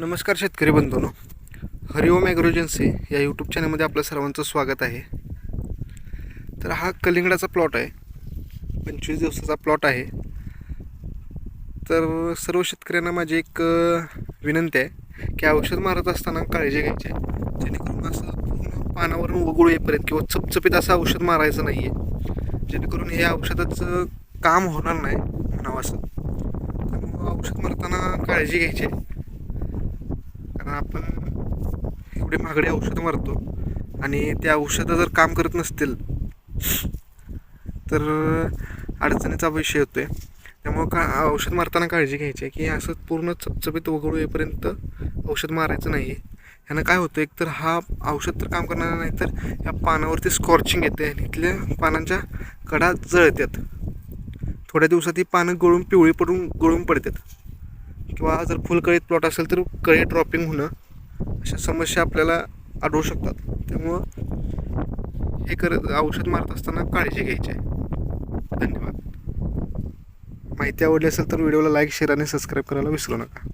नमस्कार शेतकरी बंधूंनो. हरिओम ॲग्रोजन्सी या यूट्यूब चॅनलमध्ये आपलं सर्वांचं स्वागत आहे. तर हा कलिंगडाचा प्लॉट आहे. पंचवीस दिवसाचा प्लॉट आहे. तर सर्व शेतकऱ्यांना माझी एक विनंती आहे की औषध मारत असताना काळजी घ्यायची आहे. जेणेकरून असं पूर्ण पानावरून वगळू येईपर्यंत किंवा चपचपीत असं औषध मारायचं नाही आहे जेणेकरून हे औषधाचं काम होणार नाही म्हणावं असं. त्यामुळं औषध मारताना काळजी घ्यायची आहे. कारण आपण एवढे महागडे औषधं मारतो आणि त्या औषधं जर काम करत नसतील तर अडचणीचा विषय होतो आहे त्यामुळं का औषध मारताना काळजी घ्यायची आहे की असं पूर्ण चपचपीत वगळू येईपर्यंत औषध मारायचं नाही आहे ह्यानं काय होतं एक तर हा औषध तर काम करणार नाही तर या पानावरती स्कॉर्चिंग येते आणि इथल्या पानांच्या कडा जळतात थोड्या दिवसात ही पानं गळून पिवळी पडून गळून पडतात किंवा जर फुलकळीत प्लॉट असेल तर कळी ड्रॉपिंग होणं अशा समस्या आपल्याला आढळू शकतात. त्यामुळं हे करत औषध मारत असताना काळजी घ्यायची आहे. धन्यवाद. माहिती आवडली असेल तर व्हिडिओला लाईक शेअर आणि सबस्क्राईब करायला विसरू नका.